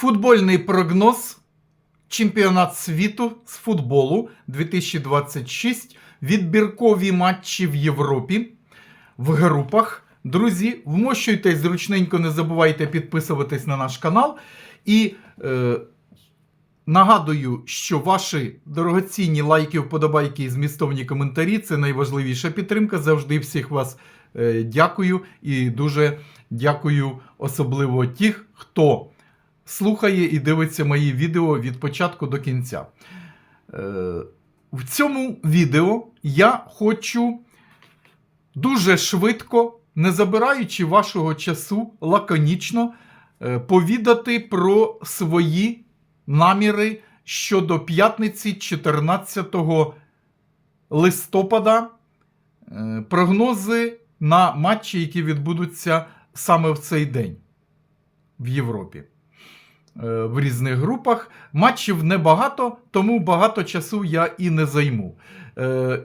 Футбольний прогноз. Чемпіонат світу з футболу 2026. Відбіркові матчі в Європі в групах. Друзі, вмощуйтесь зручненько, не забувайте підписуватись на наш канал. І е, нагадую, що ваші дорогоцінні лайки, вподобайки і змістовні коментарі це найважливіша підтримка. Завжди всіх вас е, дякую і дуже дякую особливо тих, хто слухає і дивиться мої відео від початку до кінця. Е, в цьому відео я хочу дуже швидко, не забираючи вашого часу, лаконічно е, повідати про свої наміри щодо п'ятниці 14 листопада. Е, Прогнози на матчі, які відбудуться саме в цей день в Європі. Е, В різних групах. Матчів небагато, тому багато часу я і не займу. Е,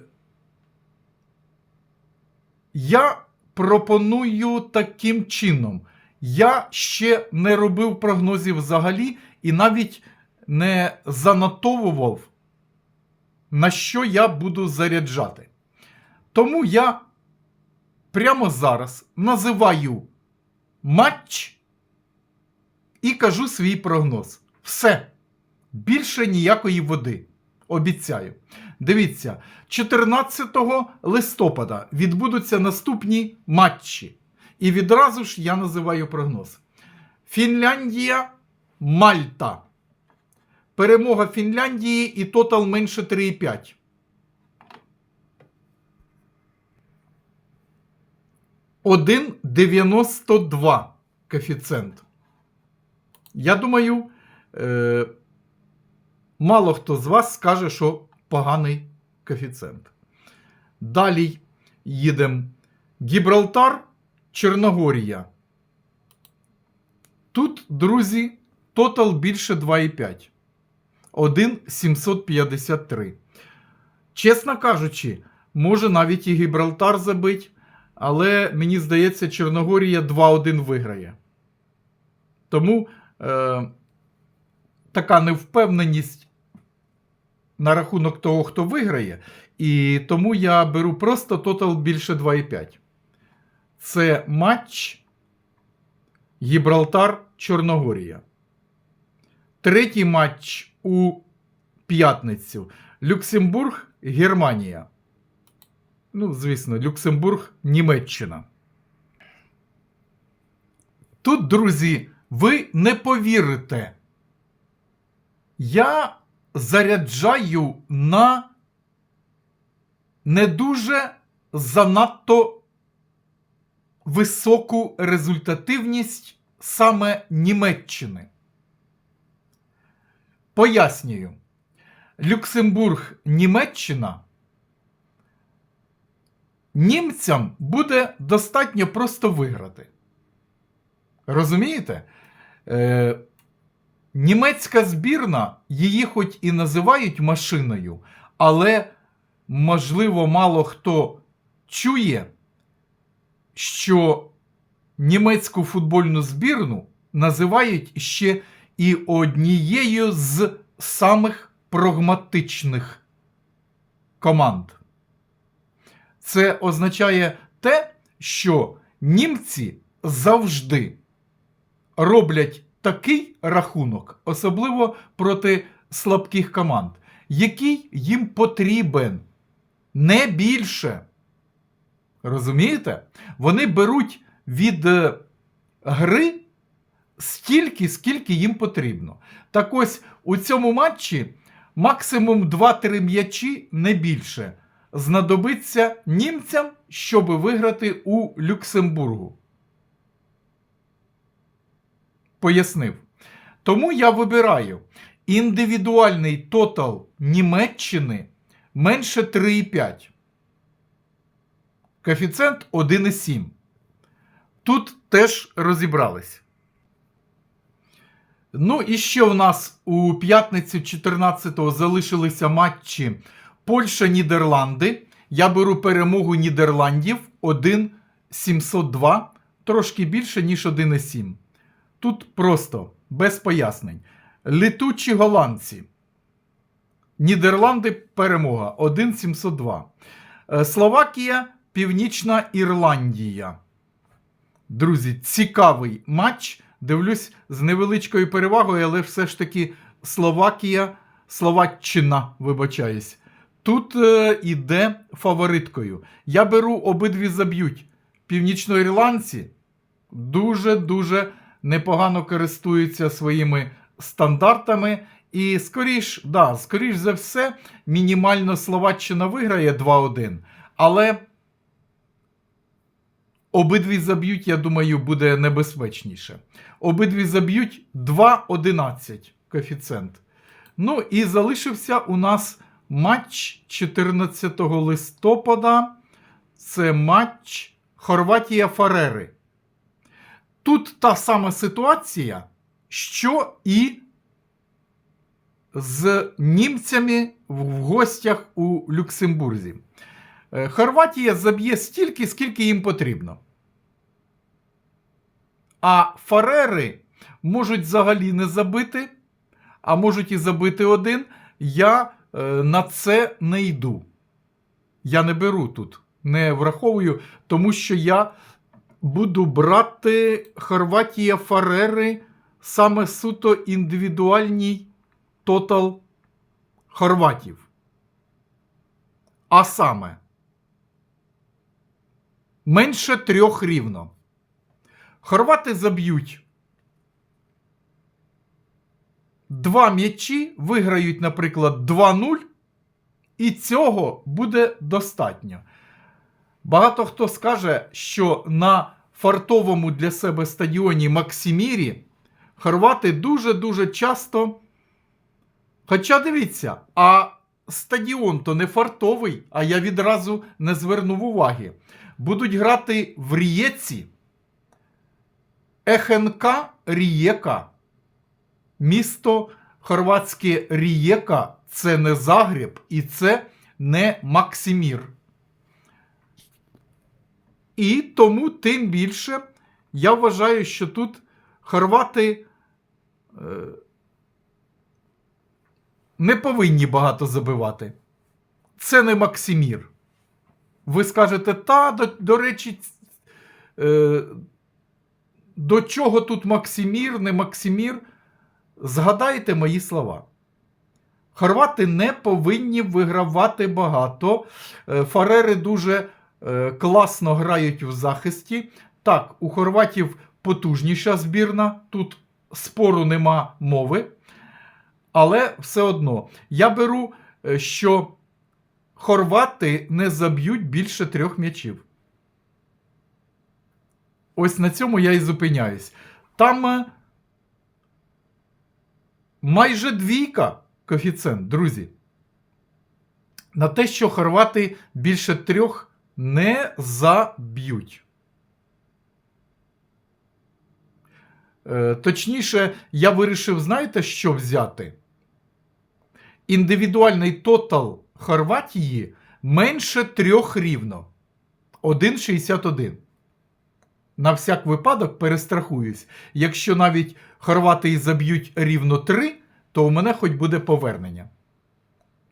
Я пропоную таким чином. Я ще не робив прогнозів взагалі і навіть не занотовував, на що я буду заряджати. Тому я прямо зараз називаю матч і кажу свій прогноз. Все. Більше ніякої води. Обіцяю. Дивіться, 14 листопада відбудуться наступні матчі. І відразу ж я називаю прогноз. Фінляндія, Мальта. Перемога Фінляндії і тотал менше 3,5. Один 92 коефіцієнт. Я думаю, е, мало хто з вас скаже, що поганий коефіцієнт. Далі їдемо. Гібралтар, Чорногорія. Тут, друзі, тотал більше 2,5. 1,753. Чесно кажучи, може навіть і Гібралтар забить, але мені здається, Чорногорія 2-1 виграє. Тому е, така невпевненість на рахунок того, хто виграє. І тому я беру просто тотал більше 2,5. Це матч Гібралтар Чорногорія. Третій матч у п'ятницю. Люксембург, Германія. Ну, звісно, Люксембург, Німеччина. Тут, друзі, ви не повірите. Я заряджаю на не дуже занадто високу результативність саме Німеччини. Пояснюю. Люксембург, Німеччина. Німцям буде достатньо просто виграти. Розумієте? Е, Німецька збірна, її хоч і називають машиною, але, можливо, мало хто чує, що німецьку футбольну збірну називають ще і однією з самих прагматичних команд. Це означає те, що німці завжди роблять такий рахунок, особливо проти слабких команд, який їм потрібен не більше. Розумієте? Вони беруть від е, гри стільки, скільки їм потрібно. Так ось у цьому матчі максимум 2-3 м'ячі не більше знадобиться німцям, щоб виграти у Люксембургу. Пояснив. Тому я вибираю індивідуальний тотал Німеччини менше 3,5. Коефіцієнт 1,7. Тут теж розібрались. Ну і ще у нас у п'ятницю 14-го залишилися матчі Польща-Нідерланди. Я беру перемогу Нідерландів 1,702, трошки більше, ніж 1,7. Тут просто без пояснень. Літучі голландці. Нідерланди перемога 1,702. Е, Словакія, Північна Ірландія. Друзі, цікавий матч. Дивлюсь з невеличкою перевагою, але все ж таки Словакія, Словаччина, вибачаюсь. Тут е, іде фавориткою. Я беру обидві заб'ють. Північноірландці дуже-дуже непогано користуються своїми стандартами. І скоріш, да, скоріш за все, мінімально Словаччина виграє 2-1. Але обидві заб'ють, я думаю, буде небезпечніше. Обидві заб'ють 2-11 коефіцієнт. Ну і залишився у нас матч 14 листопада. Це матч Хорватія-Фарери. Тут та сама ситуація, що і з німцями в гостях у Люксембурзі. Е, Хорватія заб'є стільки, скільки їм потрібно. А Фарери можуть взагалі не забити, а можуть і забити один. Я е, на це не йду. Я не беру тут, не враховую, тому що я буду брати Хорватія Фарери саме суто індивідуальній тотал хорватів. А саме менше трьох рівно. Хорвати заб'ють два м'ячі, виграють, наприклад, 2-0, і цього буде достатньо. Багато хто скаже, що на фартовому для себе стадіоні Максимірі хорвати дуже-дуже часто. Хоча дивіться, а стадіон то не фартовий, а я відразу не звернув уваги. Будуть грати в Рієці. ЕХНК Рієка. Місто хорватське Рієка це не Загреб і це не Максимір. І тому тим більше я вважаю, що тут хорвати е, не повинні багато забивати. Це не Максимір. Ви скажете, та, до, до речі, е, до чого тут Максимір, не Максимір? Згадайте мої слова. Хорвати не повинні вигравати багато. Е, Фарери дуже класно грають в захисті. Так, у хорватів потужніша збірна, тут спору нема мови. Але все одно я беру, е, що хорвати не заб'ють більше трьох м'ячів. Ось на цьому я і зупиняюсь. Там е, майже двійка коефіцієнт, друзі. На те, що хорвати більше трьох не заб'ють. Е, Точніше, я вирішив, знаєте, що взяти? Індивідуальний тотал Хорватії менше трьох рівно. 1,61. На всяк випадок перестрахуюсь. Якщо навіть хорвати і заб'ють рівно 3, то у мене хоч буде повернення.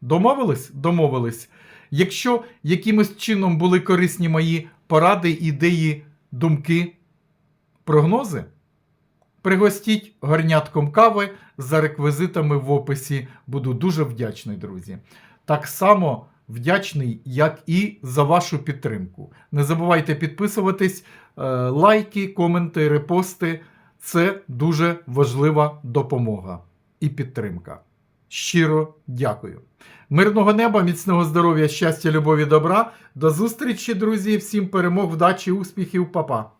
Домовились? Домовились. Якщо якимось чином були корисні мої поради, ідеї, думки, прогнози, пригостіть горнятком кави за реквізитами в описі. Буду дуже вдячний, друзі. Так само вдячний, як і за вашу підтримку. Не забувайте підписуватись, е, лайки, коменти, репости. Це дуже важлива допомога і підтримка. Щиро дякую. Мирного неба, міцного здоров'я, щастя, любові, добра. До зустрічі, друзі. Всім перемог, вдачі, успіхів, Па-па.